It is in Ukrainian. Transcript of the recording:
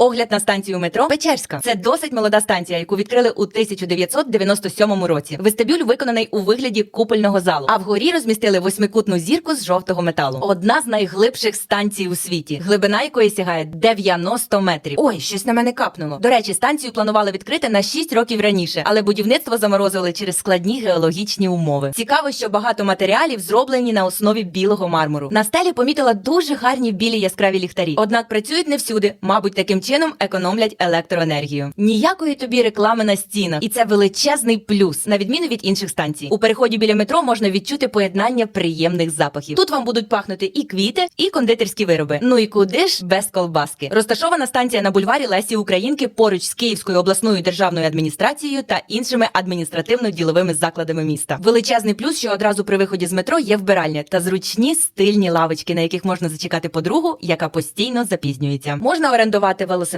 Огляд на станцію метро Печерська. Це досить молода станція, яку відкрили у 1997 році. Вестибюль виконаний у вигляді купольного залу, а вгорі розмістили восьмикутну зірку з жовтого металу. Одна з найглибших станцій у світі, глибина якої сягає 90 метрів. Ой, щось на мене капнуло. До речі, станцію планували відкрити на 6 років раніше, але будівництво заморозили через складні геологічні умови. Цікаво, що багато матеріалів зроблені на основі білого мармуру. На стелі помітила дуже гарні білі яскраві ліхтарі. Однак працюють не всюди. Мабуть, таким чином економлять електроенергію. Ніякої тобі реклами на стінах, і це величезний плюс, на відміну від інших станцій. У переході біля метро можна відчути поєднання приємних запахів. Тут вам будуть пахнути і квіти, і кондитерські вироби. Ну і куди ж без колбаски? Розташована станція на бульварі Лесі Українки поруч з Київською обласною державною адміністрацією та іншими адміністративно-діловими закладами міста. Величезний плюс, що одразу при виході з метро є вбиральня та зручні стильні лавочки, на яких можна зачекати подругу, яка постійно запізнюється. Можна орендувати велосипед